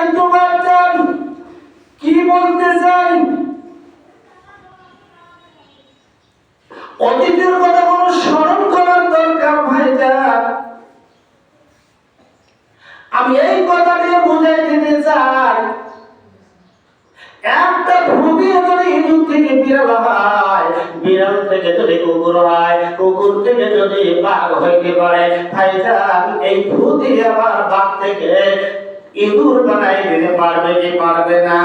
চাই তো বাচ্চান কি বলতে চাই? অতীতের কথা কোনো স্মরণ করার দরকার ভাইজান আমি এই কথা দিয়ে বুঝাই দিতে চাই। একটা ভূমিও যদি ইঁদুর থেকে বিড়াল হয়, বিড়াল থেকে যদি কুকুর হয়, কুকুর থেকে যদি বাঘ হইতে পারে ভাইজান এই ভূতি আমার বাপ থেকে ইঁদুর দিতে পারবে কি পারবে না?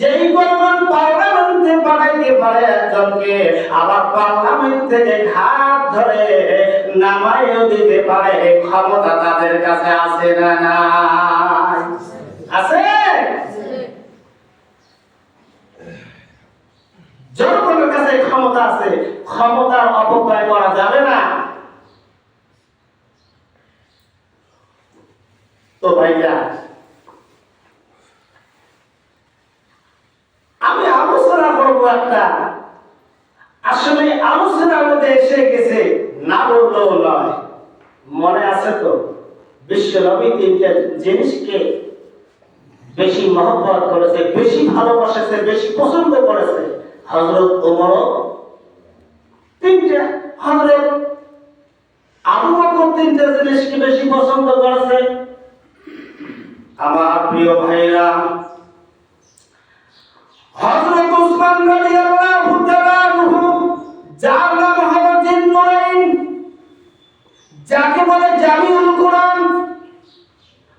যেই পরিমাণ পার্লামেন্টে বানাইতে পারে একজনকে, আবার পার্লামেন্ট থেকে ঘাট ধরে নামাইও দিতে পারে ক্ষমতা তাদের কাছে আছে না নাই? আছে? জনগণের কাছে ক্ষমতা আছে, ক্ষমতার অপব্যয় করা যাবে না। তো ভাইয়া, আমি আলোচনা করব একটা। আসলে আলোচনার মধ্যে এসে গেছে, না বললেও নয়। মনে আছে তো, বিশ্বনবী তিনটা জিনিসকে বেশি মহব্বত করেছে, বেশি ভালোবাসেছে, বেশি পছন্দ করেছে। হজরত ওমর, তিনটা হজরত আবু বকর তিনটা জিনিসকে বেশি পছন্দ করেছে। আমার প্রিয় ভাইরা হযরত উসমান রাদিয়াল্লাহু তাআলা আনহু যার নাম হলো জিন্নুরাইন যাকে বলে জামিউল কোরআন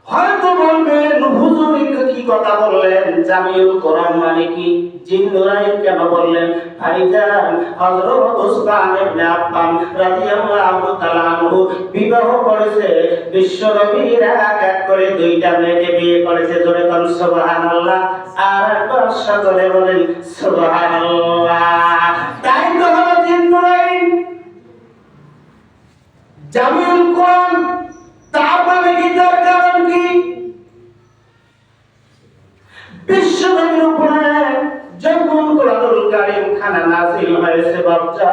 হয়তো বলবেন হুজুর এটা কি কথা বললেন, জামিউল কোরআন মানে কি? জিন্নুরাইন কেন বললেন? ভাইজান হযরত উসমান ইবনে আফফান রাদিয়াল্লাহু তাআলা আনহু বিবাহ করেছে। বিশ্ব নবীর এক এক করে দুইটা মেয়েকে বিয়ে করেছে। জোরে কোন, সুবহানাল্লাহ। আর একবার সকলে বলেন, সুবহানাল্লাহ। তাই তো হলো জিন্নুরাইন জামিউল কোরআন তার নামে কি? তার কারণ কি বিশ্বনবীর উপরে যখন কোরআনুল কারীম খানা নাযিল হয়েছে বাচ্চা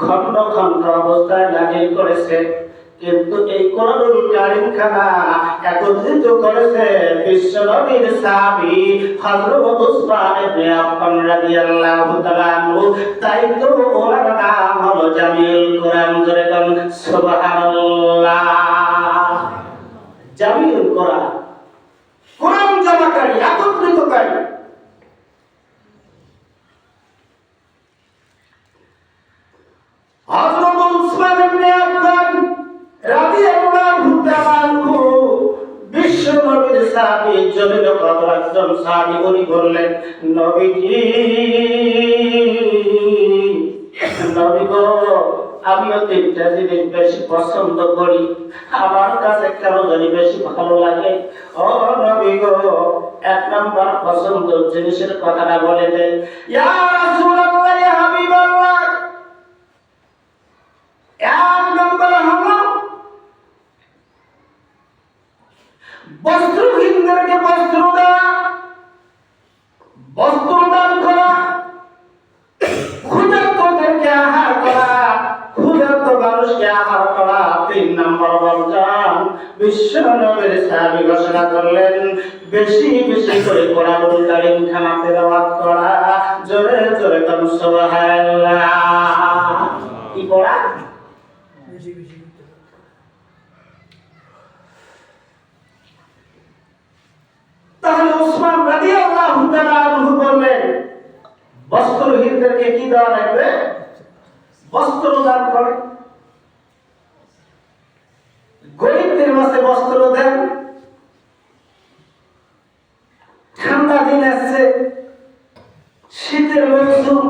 খন্ড খন্ড অবস্থায় নাযিল করেছে। কিন্তু এই কোরআনুল কারীম একত্রিত করেছে বিশ্বনবীর সাহাবী হযরত উসমান ইবনে আফফান রাদিয়াল্লাহু তাআলা তাই তো ওনার নাম হলো জামিউল কোরআন। জোরে কোন সুবহানাল্লাহ। জামিউল কোরআন। কোরআন জমাকারী একত্রিতকারী আমিও তিনটা জিনিস বেশি পছন্দ করি। আমার কাছে কেন জানি বেশি ভালো লাগে? ও নবী গো, এক পছন্দ জিনিসের কথাটা বলে ইয়া হাবিবাল্লাহ এক নম্বর হলো বস্ত্রহীনদেরকে বস্ত্র দেওয়া বস্ত্র দান করা ক্ষুধার্তদেরকে আহার করা ক্ষুধার্ত মানুষকে আহার করা তিন নম্বর বলজান বিশ্ব নবীর সাহাবী ঘোষণা করলেন বেশি বেশি করে কোরআনুল কারীম খানা তেলাওয়াত করা জোরে জোরে কোন সুবহানাল্লাহ। কি পড়া? তাহলে ওসমান রাদিয়াল্লাহু তাআলা আনহু বললেন বস্ত্রহীনদেরকে কি দেওয়া লাগবে? বস্ত্র দান করে। গরিবদের মাঝে বস্ত্র দেন। ঠান্ডা দিন আসছে। শীতের মৌসুম।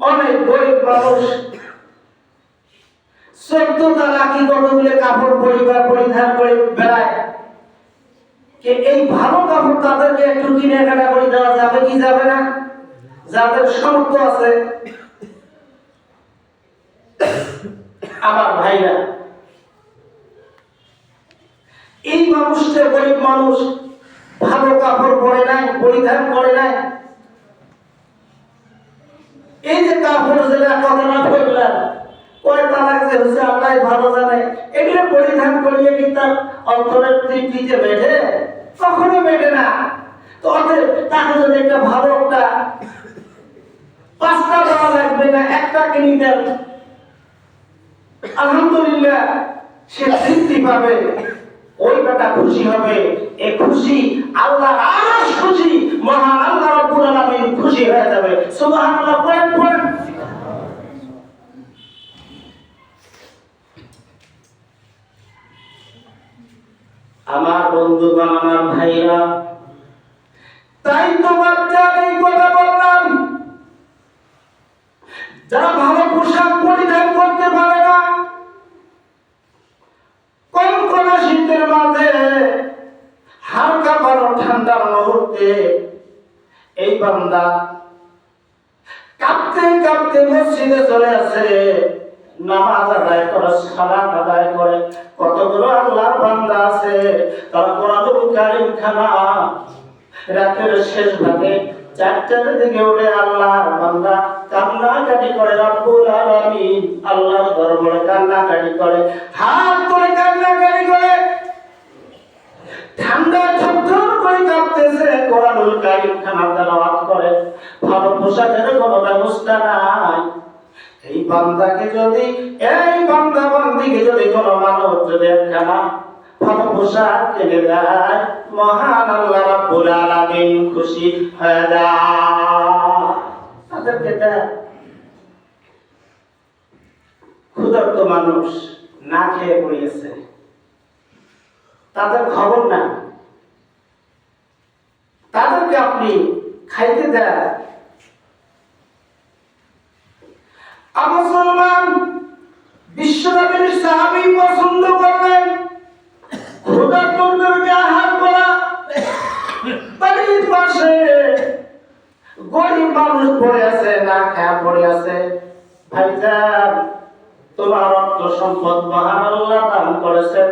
অনেক গরিব মানুষ। কাপড় পরিবার পরিধান করে বেড়ায়। যে এই ভালো কাপড় তাদেরকে একটু কিনে কাটা করে দেওয়া যাবে কি যাবে না? যাদের সামর্থ্য আছে। আমার ভাইরা এই মানুষটা গরিব মানুষ, ভালো কাপড় পরে নাই, পরিধান করে নাই। এই যে কাপড় যেটা হচ্ছে আল্লাহ ভালো জানে। এগুলো পরিধান করিয়ে কি তার অন্তরের বেঁধে কখনো বেঁধে না। তো অতএব তাকে যদি একটা ভালো একটা পাঁচটা দেওয়া লাগবে না, একটা কিনে দেন, আলহামদুলিল্লাহ সে তৃপ্তি পাবে। ওই বেটা খুশি হবে। এ খুশি আল্লাহ আরশ খুশি। মহান আল্লাহ রব্বুল আলামিন খুশি হয়ে যাবে। সুবহানাল্লাহ পড়েন পড়েন আমার বন্ধুগণ, আমার ভাইরা তাই তো বাচ্চা এই কথা বললাম। যারা ভালো পোশাক পরিধান করতে পারে না কোন কোন শীতের মাঝে হালকা ভালো ঠান্ডার মুহূর্তে কাঁপতে কাঁপতে মসজিদে চলে আসে। নামাজ আদায় করে, সালাত আদায় করে। কতগুলো আল্লাহর বান্দা আছে। তারা কোরআনুল কারিম খানা। রাতের শেষ ভাগে চারটার দিকে উঠে আল্লাহর বান্দা করে, রব্বুল আলামিন আল্লাহর দরবারে করে, হাত করে করে। ঠান্ডা থরথর করে কাঁপতেছে কোরআনুল কারিম খানা ভালো পোশাকের কোনো ব্যবস্থা নাই। এই বান্দাকে যদি, এই বান্দা বান্দিকে যদি কোনো মানুষ যদি একখানা ভালো পোশাক দেয়, মহান আল্লাহ রাব্বুল আলামিন খুশি হয়ে যায়। তাদেরকে ক্ষুধার্ত মানুষ না খেয়ে পড়িয়েছে। তাদের খবর না তাদেরকে আপনি খাইতে বিশ্বনবীর সাহাবী পছন্দ আহার করা। বাড়ির পাশে গরিব মানুষ পড়ে আছে, না খায়া পড়ে আছে। ভাইজান, তোমার অর্থ সম্পদ মহান আল্লাহ দান করেছেন।